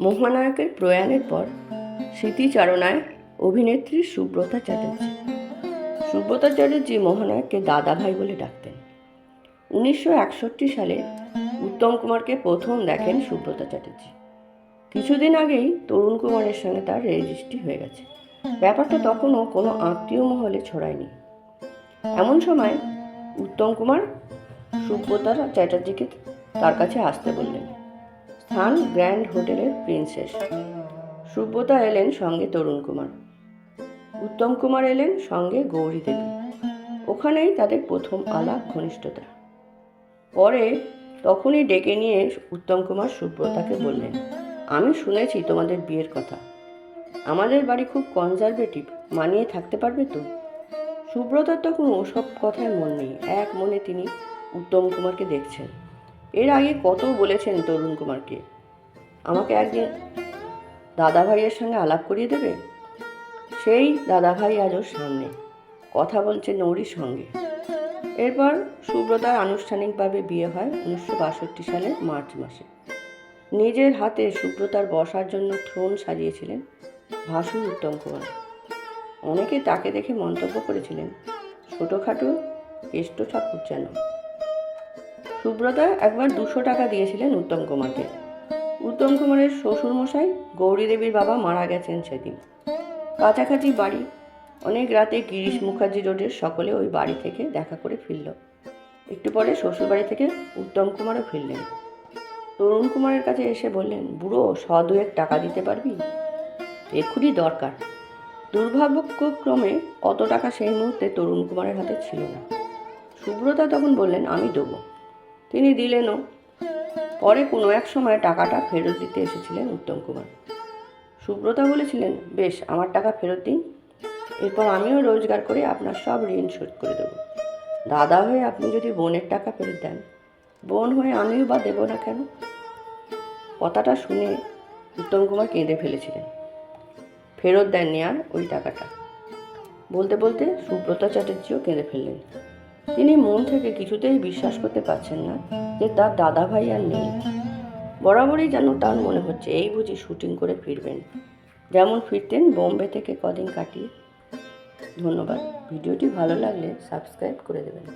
মহানায়কের প্রয়াণের পর স্মৃতিচারণায় অভিনেত্রী সুব্রতা চ্যাটার্জি। সুব্রতা চ্যাটার্জি মহানায়ককে দাদা ভাই বলে ডাকতেন। উনিশশো একষট্টি সালে উত্তম কুমারকে প্রথম দেখেন সুব্রতা চ্যাটার্জি। কিছুদিন আগেই তরুণ কুমারের সঙ্গে তার রেজিস্ট্রি হয়ে গেছে। ব্যাপারটা তখনও কোনো আত্মীয় মহলে ছড়ায়নি। এমন সময় উত্তম কুমার সুব্রতা চ্যাটার্জিকে তার কাছে আসতে বললেন। স্থান গ্র্যান্ড হোটেলের প্রিন্সেস। সুব্রতা এলেন সঙ্গে তরুণ কুমার। উত্তম কুমার এলেন সঙ্গে গৌরী দেবী। ওখানেই তাদের প্রথম আলাপ ঘনিষ্ঠতা। পরে তখনই ডেকে নিয়ে উত্তম কুমার সুব্রতাকে বললেন, আমি শুনেছি তোমাদের বিয়ের কথা। আমাদের বাড়ি খুব কনজারভেটিভ মানিয়ে থাকতে পারবে তো? সুব্রতার তখন ওসব কথায় মন নেই। এক মনে তিনি উত্তম কুমারকে দেখছেন। এর আগে কত বলেছেন তরুণ কুমারকে? আমাকে একদিন দাদা ভাইয়ের সঙ্গে আলাপ করিয়ে দেবে? সেই দাদা ভাই আজ ওর সামনে। কথা বলছে নৌরির সঙ্গে। এরপর সুব্রতার আনুষ্ঠানিকভাবে বিয়ে হয় উনিশশো বাষট্টি সালের মার্চ মাসে। নিজের হাতে সুব্রতার বসার জন্য থ্রোন সাজিয়েছিলেন ভাসু উত্তম কুমার। অনেকে তাকে দেখে মন্তব্য করেছিলেন, ছোটোখাটো কেষ্ট ঠাকুর যেন। সুব্রতা একবার দুশো টাকা দিয়েছিলেন উত্তম কুমারকে। উত্তম কুমারের শ্বশুরমশাই গৌরী দেবীর বাবা মারা গেছেন সেদিন। কাছাকাছি বাড়ি। অনেক রাতে গিরিশ মুখার্জি রোডের সকলে ওই বাড়ি থেকে দেখা করে ফিরল। একটু পরে শ্বশুরবাড়ি থেকে উত্তম কুমারও ফিরলেন। তরুণ কুমারের কাছে এসে বললেন, বুড়ো শ দুয়েক টাকা দিতে পারবি? এক্ষুনি দরকার। দুর্ভাগ্যক্রমে অত টাকা সেই মুহূর্তে তরুণ কুমারের হাতে ছিল না। সুব্রতা তখন বললেন, আমি দেবো। তিনি দিলেনও। পরে কোনো এক সময় টাকাটা ফেরত দিতে এসেছিলেন উত্তম কুমার। সুব্রতা বলেছিলেন, বেশ, আমার টাকা ফেরত দিন। এরপর আমিও রোজগার করে আপনার সব ঋণ শোধ করে দেবো। দাদা হয়ে আপনি যদি বোনের টাকা ফেরত দেন, বোন হয়ে আমিও বা দেবো না কেন? কথাটা শুনে উত্তম কুমার কেঁদে ফেলেছিলেন। ফেরত দেননি আর ওই টাকাটা? বলতে বলতে সুব্রতা চ্যাটার্জিও কেঁদে ফেললেন। তিনি মন থেকে কিছুতেই বিশ্বাস করতে পারছেন না যে তার দাদা ভাই আর নেই। বরাবরই যেন তার মনে হচ্ছে এই বুঝি শুটিং করে ফিরবেন। যেমন ফিরতেন বোম্বে থেকে কদিন কাটিয়ে। ধন্যবাদ। ভিডিওটি ভালো লাগলে সাবস্ক্রাইব করে দেবেন।